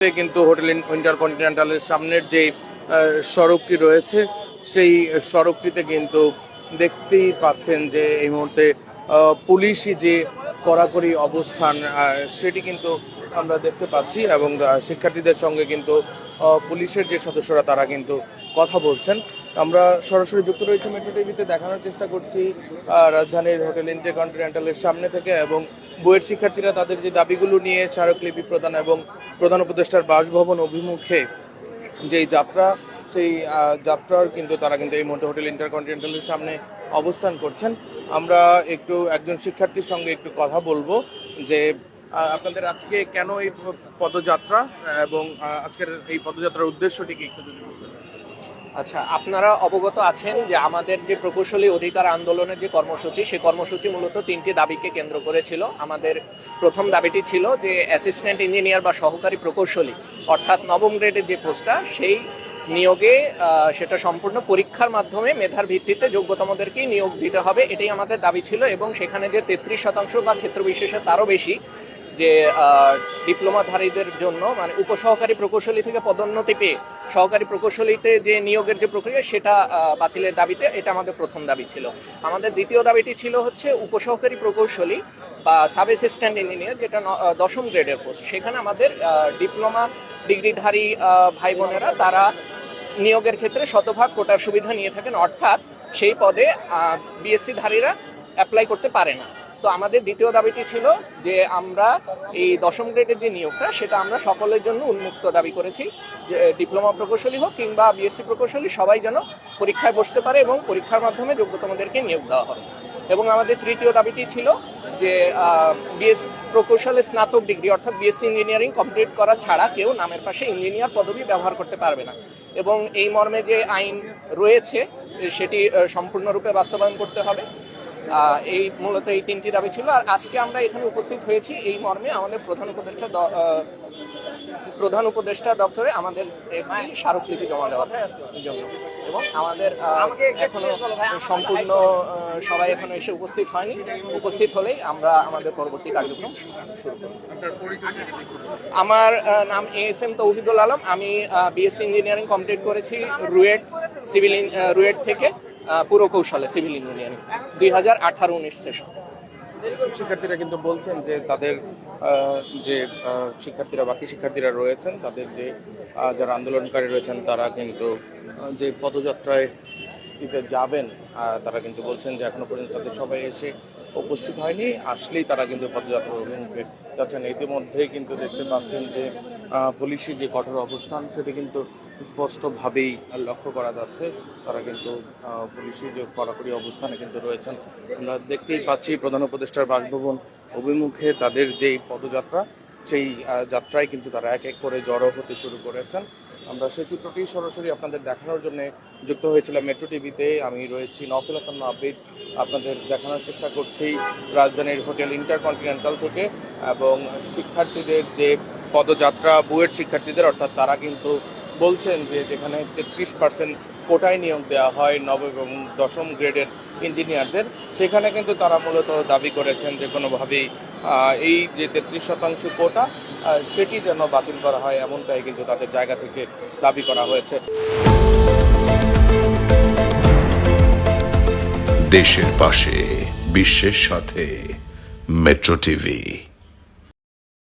কিন্তু hotel inter কন্টিনেন্টালের সামনের যে সড়কটি রয়েছে সেই সড়কটিতে কিন্তু দেখতেই পাচ্ছেন যে এই মুহূর্তে আহ, পুলিশি যে কড়াকড়ি অবস্থান সেটি কিন্তু আমরা দেখতে পাচ্ছি এবং শিক্ষার্থীদের সঙ্গে কিন্তু পুলিশের যে সদস্যরা তারা কিন্তু কথা বলছেন। আমরা সরাসরি যুক্ত রয়েছি মেট্রো টিভিতে দেখানোর চেষ্টা করছি রাজধানীর হোটেল ইন্টারকন্টিনেন্টালের সামনে থেকে এবং বইয়ের শিক্ষার্থীরা তাদের যে দাবিগুলো নিয়ে স্মারকলিপি প্রদান এবং প্রধান উপদেষ্টার বাসভবন অভিমুখে যেই যাত্রা, সেই যাত্রার কিন্তু তারা কিন্তু এই মুহূর্তে হোটেল ইন্টারকন্টিনেন্টালের সামনে অবস্থান করছেন আমরা একটু একজন শিক্ষার্থীর সঙ্গে একটু কথা বলব যে আপনাদের আজকে কেন এই পদযাত্রা এবং আজকের এই পদযাত্রার উদ্দেশ্যটি কি একটু যদি? আচ্ছা আপনারা অবগত আছেন যে আমাদের যে প্রকৌশলী অধিকার আন্দোলনের যে কর্মসূচি, সেই কর্মসূচি মূলত তিনটি দাবিকে কেন্দ্র করেছিল। আমাদের প্রথম দাবিটি ছিল যে অ্যাসিস্ট্যান্ট ইঞ্জিনিয়ার বা সহকারী প্রকৌশলী, অর্থাৎ নবম গ্রেডের যে পোস্টটা, সেই নিয়োগে সেটা সম্পূর্ণ পরীক্ষার মাধ্যমে মেধার ভিত্তিতে যোগ্যতমদেরকেই নিয়োগ দিতে হবে, এটাই আমাদের দাবি ছিল এবং সেখানে যে তেত্রিশ শতাংশ বা ক্ষেত্র বিশেষে তারও বেশি যে ডিপ্লোমাধারীদের জন্য মানে উপসহকারী প্রকৌশলী থেকে পদোন্নতি পেয়ে সহকারী প্রকৌশলীতে যে নিয়োগের যে প্রক্রিয়া, সেটা বাতিলের দাবিতে এটা আমাদের প্রথম দাবি ছিল। আমাদের দ্বিতীয় দাবিটি ছিল হচ্ছে উপসহকারী প্রকৌশলী বা সাব অ্যাসিস্ট্যান্ট ইঞ্জিনিয়ার, যেটা দশম গ্রেডের পোস্ট সেখানে আমাদের ডিপ্লোমা ডিগ্রিধারী ভাই বোনেরা তারা নিয়োগের ক্ষেত্রে শতভাগ কোটার সুবিধা নিয়ে থাকেন। অর্থাৎ সেই পদে বিএসসি ধারীরা অ্যাপ্লাই করতে পারে না। তো আমাদের দ্বিতীয় দাবিটি ছিল যে আমরা এই দশম গ্রেডের যে নিয়োগটা, সেটা আমরা সকলের জন্য উন্মুক্ত দাবি করেছি। যে ডিপ্লোমা প্রকৌশলী হোক কিংবা বিএসসি প্রকৌশলী, সবাই যেন পরীক্ষায় বসতে পারে এবং পরীক্ষার মাধ্যমে যোগ্যতমদেরকে নিয়োগ দেওয়া হবে এবং আমাদের তৃতীয় দাবিটি ছিল যে বিএস প্রকৌশলে স্নাতক ডিগ্রি, অর্থাৎ বিএসসি ইঞ্জিনিয়ারিং কমপ্লিট করা ছাড়া কেউ নামের পাশে ইঞ্জিনিয়ার পদবি ব্যবহার করতে পারবে না। এবং এই মর্মে যে আইন রয়েছে সেটি সম্পূর্ণরূপে বাস্তবায়ন করতে হবে। এই মূলত এই তিনটি দাবি ছিল। আর আজকে আমরা এখানে উপস্থিত হয়েছি এই মর্মে আমাদের প্রধান উপদেষ্টা প্রধান উপদেষ্টা দপ্তরে আমাদের একটি স্মারকলিপি জমা দেওয়ার জন্য। এবং আমাদের এখনও সম্পূর্ণ সবাই এখনও এসে উপস্থিত হয়নি। উপস্থিত হলেই আমরা আমাদের পরবর্তী কার্যক্রম শুরু করব। আমার নাম A S M Touhidul Alam. আমি বিএসসি ইঞ্জিনিয়ারিং কমপ্লিট করেছি রুয়েট সিভিল রুয়েট থেকে। পুরকৌশলে সিভিল ইঞ্জিনিয়ারিং দুই হাজার আঠারো উনিশ সেশন শিক্ষার্থীরা কিন্তু বলছেন যে তাদের যে শিক্ষার্থীরা বাকি শিক্ষার্থীরা রয়েছেন তাদের যে যারা আন্দোলনকারী রয়েছেন তারা কিন্তু যে পদযাত্রায় যাবেন তারা কিন্তু বলছেন যে এখনও পর্যন্ত তাদের সবাই এসে উপস্থিত হয়নি। আসলেই তারা কিন্তু পদযাত্রার অভিমুখে যাচ্ছেন। ইতিমধ্যেই কিন্তু দেখতে পাচ্ছেন যে আহ, পুলিশি যে কঠোর অবস্থান সেটি কিন্তু স্পষ্টভাবেই লক্ষ্য করা যাচ্ছে। তারা কিন্তু পুলিশি যে কড়াকড়ি অবস্থানে কিন্তু রয়েছেন। আমরা দেখতেই পাচ্ছি প্রধান উপদেষ্টার বাসভবন অভিমুখে তাদের যেই পদযাত্রা, সেই যাত্রায় কিন্তু তারা এক এক করে জড়ো হতে শুরু করেছেন। আমরা সেই চিত্রটি সরাসরি আপনাদের দেখানোর জন্য যুক্ত হয়েছিলাম মেট্রো টিভিতে। আমি রয়েছি নফিল হাসান আবিদ আপনাদের দেখানোর চেষ্টা করছি রাজধানীর হোটেল ইন্টারকন্টিনেন্টাল থেকে এবং শিক্ষার্থীদের যে পদযাত্রা, বুয়েট শিক্ষার্থীদের, অর্থাৎ তারা কিন্তু বলছেন যে যেখানে তেত্রিশ পার্সেন্ট কোটায় নিয়োগ দেওয়া হয় নবম এবং দশম গ্রেডের ইঞ্জিনিয়ারদের, সেখানে কিন্তু তারা মূলত দাবি করেছেন যে কোনোভাবেই এই যে তেত্রিশ শতাংশ কোটা সেটি যেন বাতিল করা হয় এমনটাই কিন্তু তাদের জায়গা থেকে দাবি করা হয়েছে। দেশের পাশে, বিশ্বের সাথে, মেট্রো টিভি।